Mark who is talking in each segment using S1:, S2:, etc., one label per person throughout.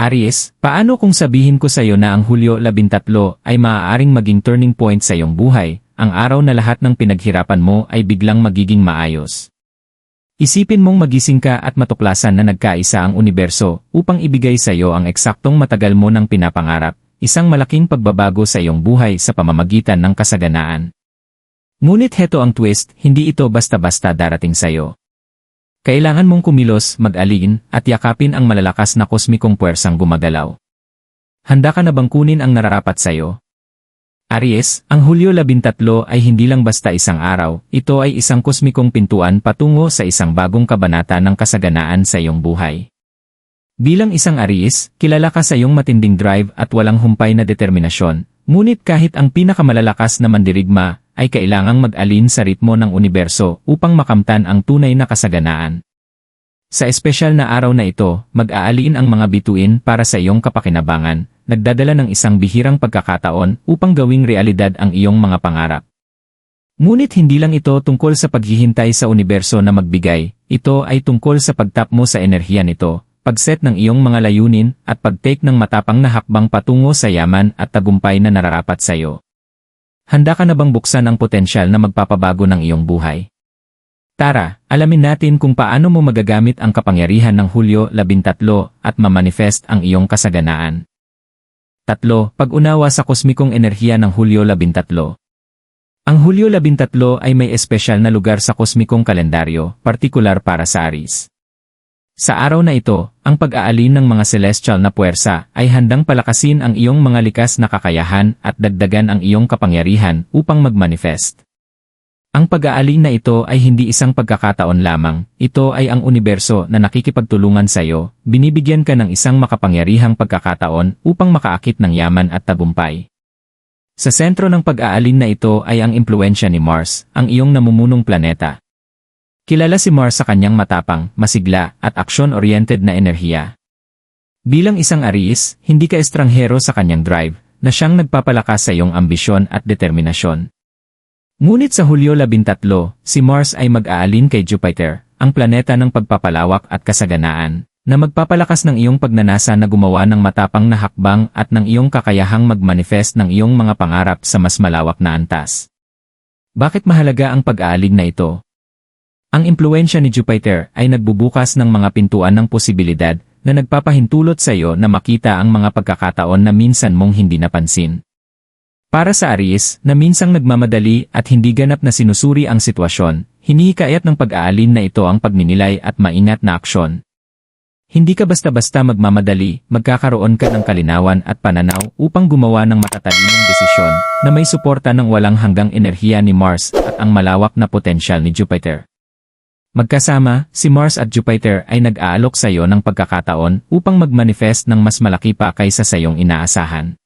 S1: Aries, paano kung sabihin ko sa iyo na ang Hulyo 13 ay maaaring maging turning point sa iyong buhay, ang araw na lahat ng pinaghirapan mo ay biglang magiging maayos. Isipin mong magising ka at matuklasan na nagkaisa ang universo upang ibigay sa iyo ang eksaktong matagal mo ng pinapangarap, isang malaking pagbabago sa iyong buhay sa pamamagitan ng kasaganaan. Ngunit heto ang twist, hindi ito basta-basta darating sa iyo. Kailangan mong kumilos, mag-alin, at yakapin ang malalakas na kosmikong puwersang gumagalaw. Handa ka na bang kunin ang nararapat sa iyo? Aries, ang Hulyo 13 ay hindi lang basta isang araw, ito ay isang kosmikong pintuan patungo sa isang bagong kabanata ng kasaganaan sa iyong buhay. Bilang isang Aries, kilala ka sa iyong matinding drive at walang humpay na determinasyon, ngunit kahit ang pinakamalalakas na mandirigma, ay kailangang mag-alin sa ritmo ng universo upang makamtan ang tunay na kasaganaan. Sa espesyal na araw na ito, mag-aalin ang mga bituin para sa iyong kapakinabangan, nagdadala ng isang bihirang pagkakataon upang gawing realidad ang iyong mga pangarap. Ngunit hindi lang ito tungkol sa paghihintay sa universo na magbigay, ito ay tungkol sa pagtap mo sa enerhiya nito, pagset ng iyong mga layunin, at pag-take ng matapang na hakbang patungo sa yaman at tagumpay na nararapat sa iyo. Handa ka na bang buksan ang potensyal na magpapabago ng iyong buhay? Tara, alamin natin kung paano mo magagamit ang kapangyarihan ng Hulyo 13 at mamanifest ang iyong kasaganaan. Tatlo, pag-unawa sa kosmikong enerhiya ng Hulyo 13. Ang Hulyo 13 ay may espesyal na lugar sa kosmikong kalendaryo, partikular para sa Aries. Sa araw na ito, ang pag-aalin ng mga celestial na puwersa ay handang palakasin ang iyong mga likas na kakayahan at dagdagan ang iyong kapangyarihan upang magmanifest. Ang pag-aalin na ito ay hindi isang pagkakataon lamang, ito ay ang universo na nakikipagtulungan sa iyo, binibigyan ka ng isang makapangyarihang pagkakataon upang makaakit ng yaman at tagumpay. Sa sentro ng pag-aalin na ito ay ang impluensya ni Mars, ang iyong namumunong planeta. Kilala si Mars sa kanyang matapang, masigla, at aksyon-oriented na enerhiya. Bilang isang Aries, hindi ka estranghero sa kanyang drive, na siyang nagpapalakas sa iyong ambisyon at determinasyon. Ngunit sa Hulyo 13, si Mars ay mag-aalin kay Jupiter, ang planeta ng pagpapalawak at kasaganaan, na magpapalakas ng iyong pagnanasa na gumawa ng matapang na hakbang at ng iyong kakayahang mag-manifest ng iyong mga pangarap sa mas malawak na antas. Bakit mahalaga ang pag-aalin na ito? Ang impluensya ni Jupiter ay nagbubukas ng mga pintuan ng posibilidad na nagpapahintulot sa iyo na makita ang mga pagkakataon na minsan mong hindi napansin. Para sa Aries, na minsang nagmamadali at hindi ganap na sinusuri ang sitwasyon, hinihikayat ng pag-aalin na ito ang pagninilay at maingat na aksyon. Hindi ka basta-basta magmamadali, magkakaroon ka ng kalinawan at pananaw upang gumawa ng matatalinong desisyon na may suporta ng walang hanggang enerhiya ni Mars at ang malawak na potensyal ni Jupiter. Magkasama, si Mars at Jupiter ay nag-aalok sa iyo ng pagkakataon upang mag-manifest ng mas malaki pa kaysa sa iyong inaasahan.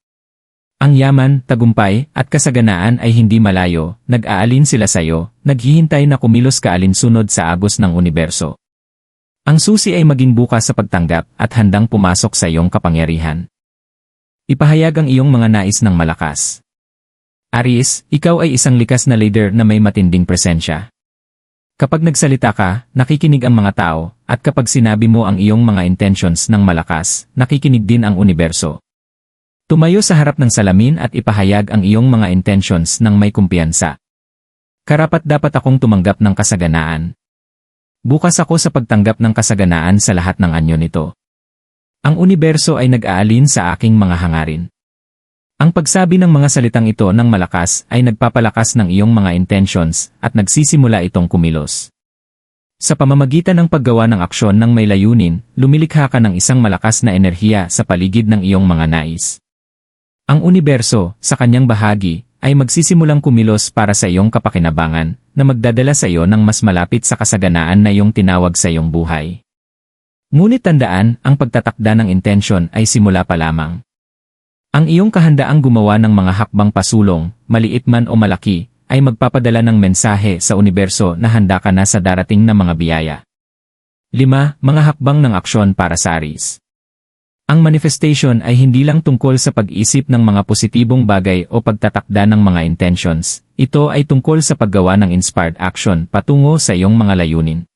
S1: Ang yaman, tagumpay, at kasaganaan ay hindi malayo, nag-aalin sila sa iyo, naghihintay na kumilos ka alinsunod sa agos ng universo. Ang susi ay maging bukas sa pagtanggap at handang pumasok sa iyong kapangyarihan. Ipahayag ang iyong mga nais ng malakas. Aries, ikaw ay isang likas na leader na may matinding presensya. Kapag nagsalita ka, nakikinig ang mga tao, at kapag sinabi mo ang iyong mga intentions ng malakas, nakikinig din ang universo. Tumayo sa harap ng salamin at ipahayag ang iyong mga intentions ng may kumpiyansa. Karapat dapat akong tumanggap ng kasaganaan. Bukas ako sa pagtanggap ng kasaganaan sa lahat ng anyo nito. Ang universo ay nag-aalin sa aking mga hangarin. Ang pagsabi ng mga salitang ito ng malakas ay nagpapalakas ng iyong mga intentions at nagsisimula itong kumilos. Sa pamamagitan ng paggawa ng aksyon ng may layunin, lumilikha ka ng isang malakas na enerhiya sa paligid ng iyong mga nais. Ang universo, sa kanyang bahagi, ay magsisimulang kumilos para sa iyong kapakinabangan, na magdadala sa iyo ng mas malapit sa kasaganaan na iyong tinawag sa iyong buhay. Ngunit tandaan, ang pagtatakda ng intensyon ay simula pa lamang. Ang iyong kahandaang gumawa ng mga hakbang pasulong, maliit man o malaki, ay magpapadala ng mensahe sa universo na handa ka na sa darating na mga biyaya. 5. Mga hakbang ng aksyon para sa Aries ang manifestation ay hindi lang tungkol sa pag-isip ng mga positibong bagay o pagtatakda ng mga intentions. Ito ay tungkol sa paggawa ng inspired action patungo sa iyong mga layunin.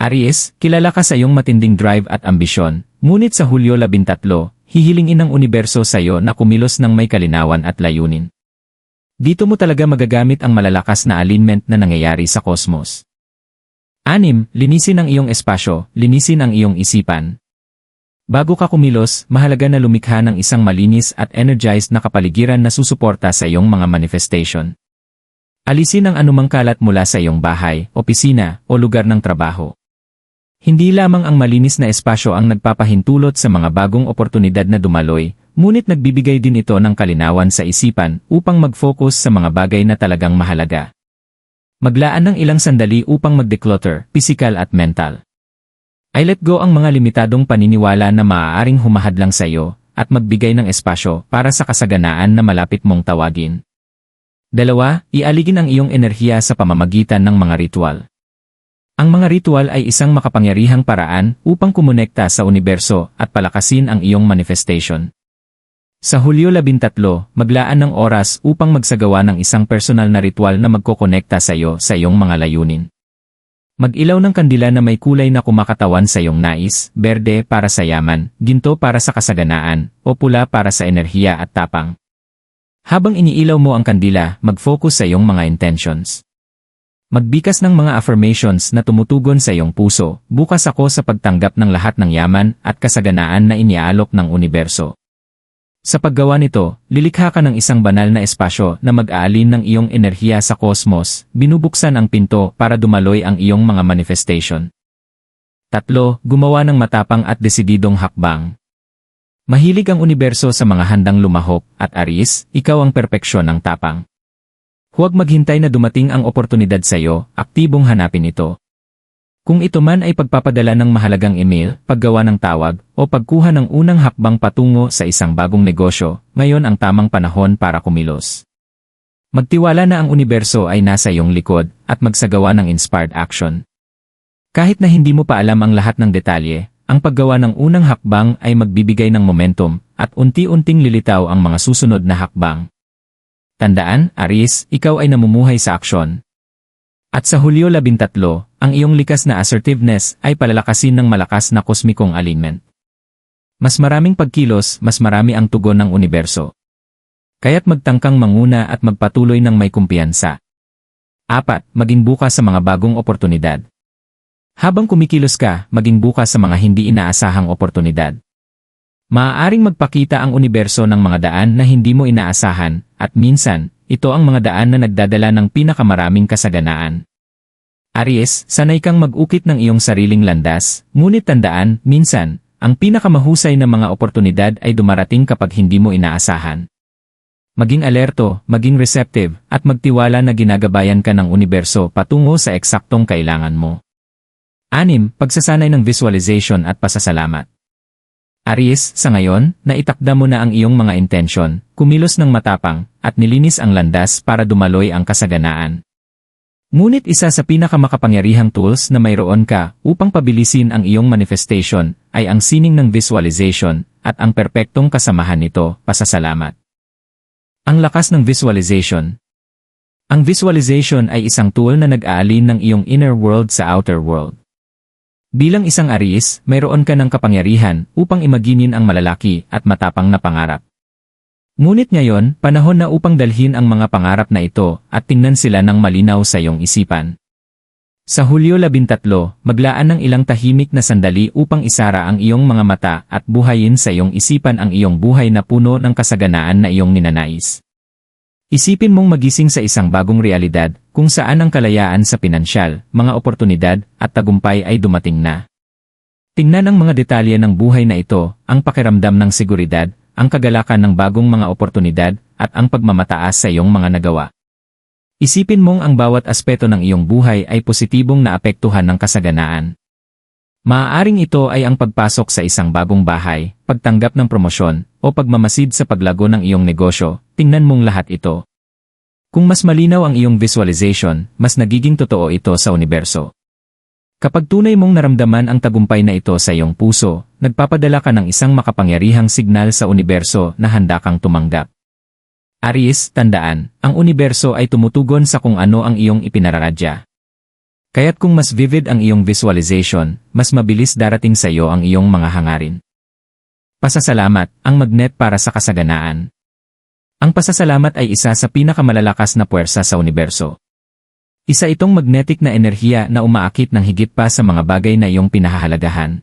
S1: Aries, kilala ka sa iyong matinding drive at ambisyon, ngunit sa Hulyo 13, hihilingin ng universo sa iyo na kumilos ng may kalinawan at layunin. Dito mo talaga magagamit ang malalakas na alignment na nangyayari sa kosmos. Anim, linisin ang iyong espasyo, linisin ang iyong isipan. Bago ka kumilos, mahalaga na lumikha ng isang malinis at energized na kapaligiran na susuporta sa iyong mga manifestation. Alisin ang anumang kalat mula sa iyong bahay, opisina, o lugar ng trabaho. Hindi lamang ang malinis na espasyo ang nagpapahintulot sa mga bagong oportunidad na dumaloy, ngunit nagbibigay din ito ng kalinawan sa isipan upang mag-focus sa mga bagay na talagang mahalaga. Maglaan ng ilang sandali upang mag-declutter, physical at mental. I let go ang mga limitadong paniniwala na maaaring humahadlang sa iyo at magbigay ng espasyo para sa kasaganaan na malapit mong tawagin. Dalawa, ialigin ang iyong enerhiya sa pamamagitan ng mga ritual. Ang mga ritual ay isang makapangyarihang paraan upang kumonekta sa universo at palakasin ang iyong manifestation. Sa Hulyo 13, maglaan ng oras upang magsagawa ng isang personal na ritual na magkokonekta sa iyo sa iyong mga layunin. Mag-ilaw ng kandila na may kulay na kumakatawan sa iyong nais, berde para sa yaman, ginto para sa kasaganaan, o pula para sa enerhiya at tapang. Habang iniilaw mo ang kandila, mag-focus sa iyong mga intentions. Magbikas ng mga affirmations na tumutugon sa iyong puso, bukas ako sa pagtanggap ng lahat ng yaman at kasaganaan na iniaalok ng universo. Sa paggawa nito, lilikha ka ng isang banal na espasyo na mag-aalin ng iyong enerhiya sa kosmos, binubuksan ang pinto para dumaloy ang iyong mga manifestation. Tatlo, gumawa ng matapang at desididong hakbang. Mahilig ang universo sa mga handang lumahok, at Aris, ikaw ang perpeksyon ng tapang. Huwag maghintay na dumating ang oportunidad sa iyo, aktibong hanapin ito. Kung ito man ay pagpapadala ng mahalagang email, paggawa ng tawag, o pagkuha ng unang hakbang patungo sa isang bagong negosyo, ngayon ang tamang panahon para kumilos. Magtiwala na ang universo ay nasa iyong likod at magsagawa ng inspired action. Kahit na hindi mo pa alam ang lahat ng detalye, ang paggawa ng unang hakbang ay magbibigay ng momentum at unti-unting lilitaw ang mga susunod na hakbang. Tandaan, Aris, ikaw ay namumuhay sa aksyon. At sa Hulyo 13, ang iyong likas na assertiveness ay palalakasin ng malakas na kosmikong alignment. Mas maraming pagkilos, mas marami ang tugon ng universo. Kaya't magtangkang manguna at magpatuloy ng may kumpiyansa. Apat, maging bukas sa mga bagong oportunidad. Habang kumikilos ka, maging bukas sa mga hindi inaasahang oportunidad. Maaaring magpakita ang universo ng mga daan na hindi mo inaasahan, at minsan, ito ang mga daan na nagdadala ng pinakamaraming kasaganaan. Aries, sanay kang mag-ukit ng iyong sariling landas, ngunit tandaan, minsan, ang pinakamahusay na mga oportunidad ay dumarating kapag hindi mo inaasahan. Maging alerto, maging receptive, at magtiwala na ginagabayan ka ng universo patungo sa eksaktong kailangan mo. Anim, pagsasanay ng visualization at pasasalamat. Aries, sa ngayon, naitakda mo na ang iyong mga intensyon, kumilos ng matapang, at nilinis ang landas para dumaloy ang kasaganaan. Ngunit isa sa pinakamakapangyarihang tools na mayroon ka upang pabilisin ang iyong manifestation ay ang sining ng visualization at ang perpektong kasamahan nito, pasasalamat. Ang lakas ng visualization Ang visualization ay isang tool na nag-aalin ng iyong inner world sa outer world. Bilang isang Aries, mayroon ka ng kapangyarihan upang imaginin ang malalaki at matapang na pangarap. Ngunit ngayon, panahon na upang dalhin ang mga pangarap na ito at tingnan sila ng malinaw sa iyong isipan. Sa Hulyo 13, maglaan ng ilang tahimik na sandali upang isara ang iyong mga mata at buhayin sa iyong isipan ang iyong buhay na puno ng kasaganaan na iyong ninanais. Isipin mong magising sa isang bagong realidad kung saan ang kalayaan sa pinansyal, mga oportunidad at tagumpay ay dumating na. Tingnan ang mga detalye ng buhay na ito, ang pakiramdam ng seguridad, ang kagalakan ng bagong mga oportunidad, at ang pagmamataas sa iyong mga nagawa. Isipin mong ang bawat aspeto ng iyong buhay ay positibong naapektuhan ng kasaganaan. Maaaring ito ay ang pagpasok sa isang bagong bahay, pagtanggap ng promosyon, o pagmamasid sa paglago ng iyong negosyo, tingnan mong lahat ito. Kung mas malinaw ang iyong visualization, mas nagiging totoo ito sa universo. Kapag tunay mong naramdaman ang tagumpay na ito sa iyong puso, nagpapadala ka ng isang makapangyarihang signal sa universo na handa kang tumanggap. Aries, tandaan, ang universo ay tumutugon sa kung ano ang iyong ipinararadya. Kaya't kung mas vivid ang iyong visualization, mas mabilis darating sa iyo ang iyong mga hangarin. Pasasalamat, ang magnet para sa kasaganaan. Ang pasasalamat ay isa sa pinakamalalakas na puwersa sa universo. Isa itong magnetic na enerhiya na umaakit ng higit pa sa mga bagay na iyong pinahahalagahan.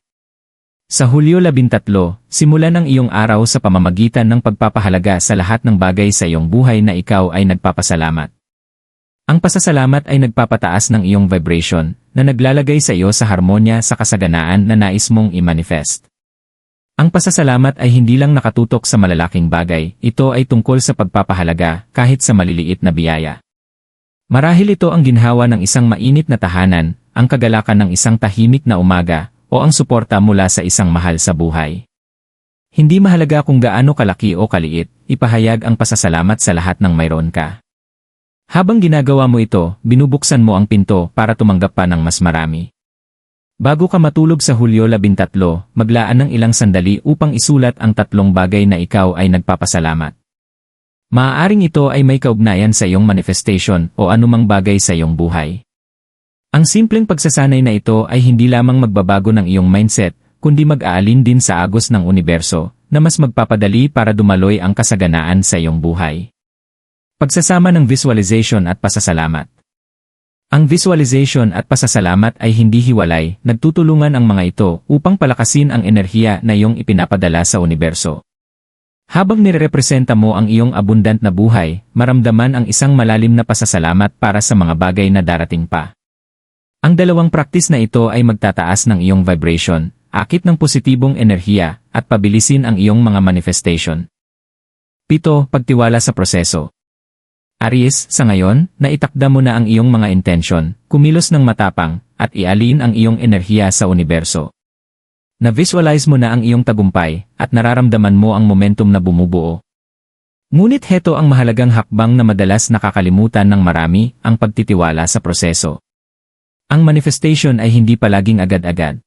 S1: Sa Hulyo 13, simulan ang iyong araw sa pamamagitan ng pagpapahalaga sa lahat ng bagay sa iyong buhay na ikaw ay nagpapasalamat. Ang pasasalamat ay nagpapataas ng iyong vibration na naglalagay sa iyo sa harmonya sa kasaganaan na nais mong i-manifest. Ang pasasalamat ay hindi lang nakatutok sa malalaking bagay, ito ay tungkol sa pagpapahalaga kahit sa maliliit na biyaya. Marahil ito ang ginhawa ng isang mainit na tahanan, ang kagalakan ng isang tahimik na umaga, o ang suporta mula sa isang mahal sa buhay. Hindi mahalaga kung gaano kalaki o kaliit, ipahayag ang pasasalamat sa lahat ng mayroon ka. Habang ginagawa mo ito, binubuksan mo ang pinto para tumanggap pa ng mas marami. Bago ka matulog sa Hulyo 13, maglaan ng ilang sandali upang isulat ang tatlong bagay na ikaw ay nagpapasalamat. Maaaring ito ay may kaugnayan sa iyong manifestation o anumang bagay sa iyong buhay. Ang simpleng pagsasanay na ito ay hindi lamang magbabago ng iyong mindset, kundi mag-aalin din sa agos ng universo, na mas magpapadali para dumaloy ang kasaganaan sa iyong buhay. Pagsasama ng visualization at pasasalamat. Ang visualization at pasasalamat ay hindi hiwalay, nagtutulungan ang mga ito upang palakasin ang enerhiya na iyong ipinapadala sa universo. Habang nirepresenta mo ang iyong abundant na buhay, maramdaman ang isang malalim na pasasalamat para sa mga bagay na darating pa. Ang dalawang praktis na ito ay magtataas ng iyong vibration, akit ng positibong enerhiya, at pabilisin ang iyong mga manifestation. Pito, pagtiwala sa proseso. Aries, sa ngayon, naitakda mo na ang iyong mga intensyon, kumilos ng matapang, at ialin ang iyong enerhiya sa universo. Na-visualize mo na ang iyong tagumpay, at nararamdaman mo ang momentum na bumubuo. Ngunit heto ang mahalagang hakbang na madalas nakakalimutan ng marami, ang pagtitiwala sa proseso. Ang manifestation ay hindi palaging agad-agad.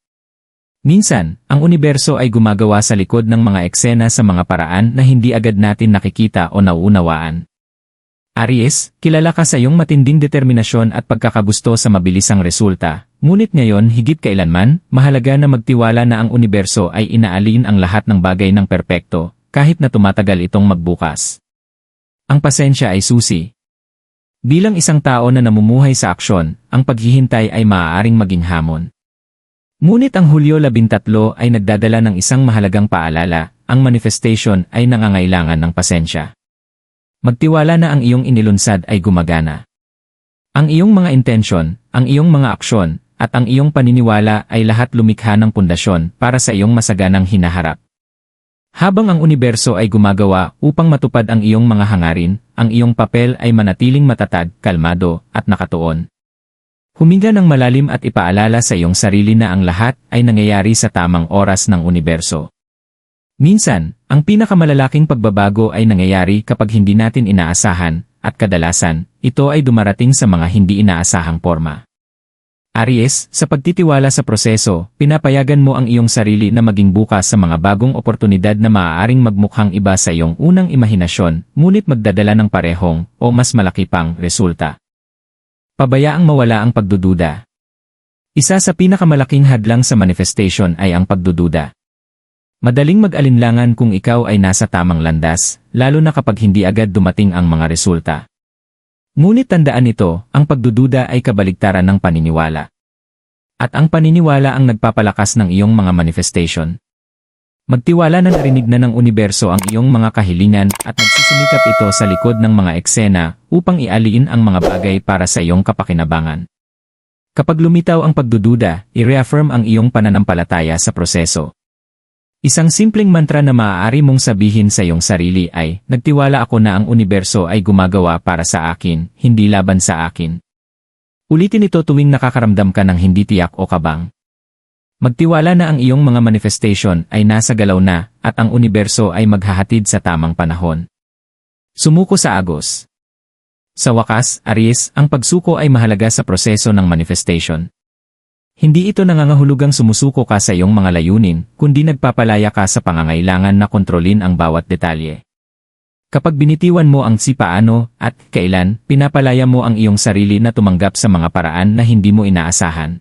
S1: Minsan, ang universo ay gumagawa sa likod ng mga eksena sa mga paraan na hindi agad natin nakikita o nauunawaan. Aries, kilala ka sa iyong matinding determinasyon at pagkakagusto sa mabilisang resulta. Ngunit ngayon higit kailanman, mahalaga na magtiwala na ang universo ay inaalin ang lahat ng bagay ng perpekto, kahit na tumatagal itong magbukas. Ang pasensya ay susi. Bilang isang tao na namumuhay sa aksyon, ang paghihintay ay maaaring maging hamon. Ngunit ang Hulyo 13 ay nagdadala ng isang mahalagang paalala, ang manifestation ay nangangailangan ng pasensya. Magtiwala na ang iyong inilunsad ay gumagana. Ang iyong mga intensyon, ang iyong mga aksyon, at ang iyong paniniwala ay lahat lumikha ng pundasyon para sa iyong masaganang hinaharap. Habang ang universo ay gumagawa upang matupad ang iyong mga hangarin, ang iyong papel ay manatiling matatag, kalmado, at nakatuon. Huminga ng malalim at ipaalala sa iyong sarili na ang lahat ay nangyayari sa tamang oras ng universo. Minsan, ang pinakamalalaking pagbabago ay nangyayari kapag hindi natin inaasahan, at kadalasan, ito ay dumarating sa mga hindi inaasahang forma. Aries, sa pagtitiwala sa proseso, pinapayagan mo ang iyong sarili na maging bukas sa mga bagong oportunidad na maaaring magmukhang iba sa iyong unang imahinasyon, ngunit magdadala ng parehong o mas malaki pang resulta. Pabayaang mawala ang pagdududa. Isa sa pinakamalaking hadlang sa manifestation ay ang pagdududa. Madaling mag-alinlangan kung ikaw ay nasa tamang landas, lalo na kapag hindi agad dumating ang mga resulta. Ngunit tandaan ito, ang pagdududa ay kabaligtaran ng paniniwala. At ang paniniwala ang nagpapalakas ng iyong mga manifestation. Magtiwala na narinig na ng universo ang iyong mga kahilingan at nagsusumikap ito sa likod ng mga eksena upang ialiin ang mga bagay para sa iyong kapakinabangan. Kapag lumitaw ang pagdududa, i-reaffirm ang iyong pananampalataya sa proseso. Isang simpleng mantra na maaari mong sabihin sa iyong sarili ay, nagtiwala ako na ang universo ay gumagawa para sa akin, hindi laban sa akin. Ulitin ito tuwing nakakaramdam ka ng hindi tiyak o kabang. Magtiwala na ang iyong mga manifestation ay nasa galaw na, at ang universo ay maghahatid sa tamang panahon. Sumuko sa Agos Sa wakas, Aries, ang pagsuko ay mahalaga sa proseso ng manifestation. Hindi ito nangangahulugang sumusuko ka sa iyong mga layunin, kundi nagpapalaya ka sa pangangailangan na kontrolin ang bawat detalye. Kapag binitiwan mo ang si paano at kailan, pinapalaya mo ang iyong sarili na tumanggap sa mga paraan na hindi mo inaasahan.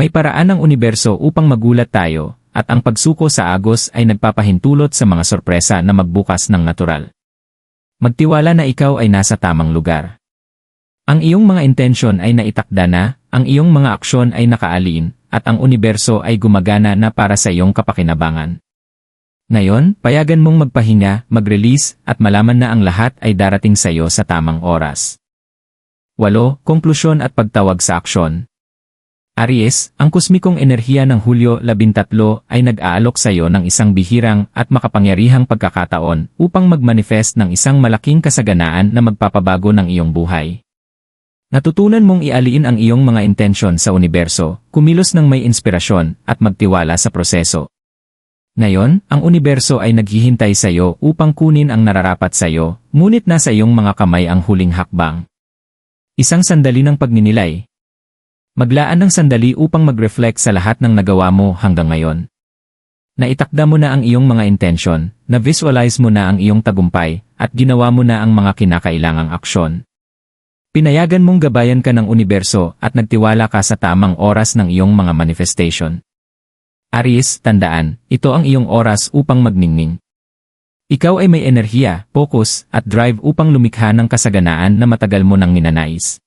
S1: May paraan ng universo upang magulat tayo, at ang pagsuko sa agos ay nagpapahintulot sa mga sorpresa na magbukas ng natural. Magtiwala na ikaw ay nasa tamang lugar. Ang iyong mga intensyon ay naitakda na, ang iyong mga aksyon ay nakaalin, at ang universo ay gumagana na para sa iyong kapakinabangan. Ngayon, payagan mong magpahinga, mag-release, at malaman na ang lahat ay darating sa iyo sa tamang oras. 8. Konklusyon at pagtawag sa aksyon. Aries, ang kusmikong enerhiya ng Hulyo 13 ay nag-aalok sa iyo ng isang bihirang at makapangyarihang pagkakataon upang mag-manifest ng isang malaking kasaganaan na magpapabago ng iyong buhay. Natutunan mong ialiin ang iyong mga intensyon sa universo, kumilos ng may inspirasyon, at magtiwala sa proseso. Ngayon, ang universo ay naghihintay sa iyo upang kunin ang nararapat sa iyo, ngunit nasa iyong mga kamay ang huling hakbang. Isang sandali ng pagninilay. Maglaan ng sandali upang mag-reflect sa lahat ng nagawa mo hanggang ngayon. Naitakda mo na ang iyong mga intensyon, na-visualize mo na ang iyong tagumpay, at ginawa mo na ang mga kinakailangang aksyon. Pinayagan mong gabayan ka ng universo at nagtiwala ka sa tamang oras ng iyong mga manifestation. Aries, tandaan, ito ang iyong oras upang magningning. Ikaw ay may enerhiya, focus, at drive upang lumikha ng kasaganaan na matagal mo nang ninanais.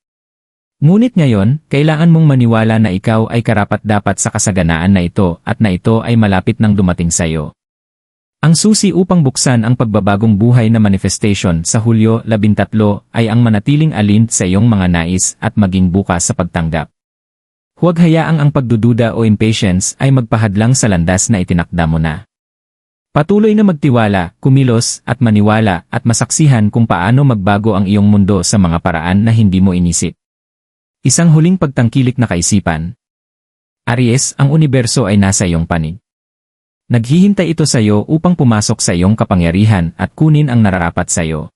S1: Ngunit ngayon, kailangan mong maniwala na ikaw ay karapat-dapat sa kasaganaan na ito at na ito ay malapit nang dumating sa iyo. Ang susi upang buksan ang pagbabagong buhay na manifestation sa Hulyo 13 ay ang manatiling alin sa iyong mga nais at maging bukas sa pagtanggap. Huwag hayaang ang pagdududa o impatience ay magpahadlang sa landas na itinakda mo na. Patuloy na magtiwala, kumilos, at maniwala at masaksihan kung paano magbago ang iyong mundo sa mga paraan na hindi mo inisip. Isang huling pagtangkilik na kaisipan. Aries, ang universo ay nasa iyong panig. Naghihintay ito sa iyo upang pumasok sa iyong kapangyarihan at kunin ang nararapat sa iyo.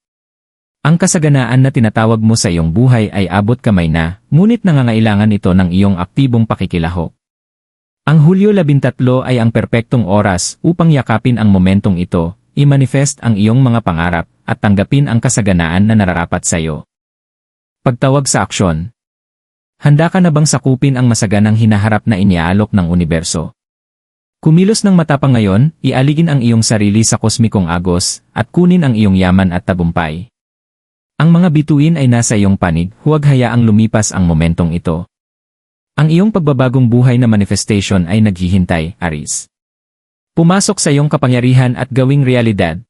S1: Ang kasaganaan na tinatawag mo sa iyong buhay ay abot kamay na, ngunit nangangailangan ito ng iyong aktibong pakikilahok. Ang Hulyo 13 ay ang perpektong oras upang yakapin ang momentong ito, i-manifest ang iyong mga pangarap, at tanggapin ang kasaganaan na nararapat sa iyo. Pagtawag sa aksyon. Handa ka na bang sakupin ang masaganang hinaharap na iniaalok ng universo? Kumilos ng matapang ngayon, ialigin ang iyong sarili sa kosmikong agos, at kunin ang iyong yaman at tagumpay. Ang mga bituin ay nasa iyong panig, huwag hayaang lumipas ang momentong ito. Ang iyong pagbabagong buhay na manifestation ay naghihintay, Aris. Pumasok sa iyong kapangyarihan at gawing realidad,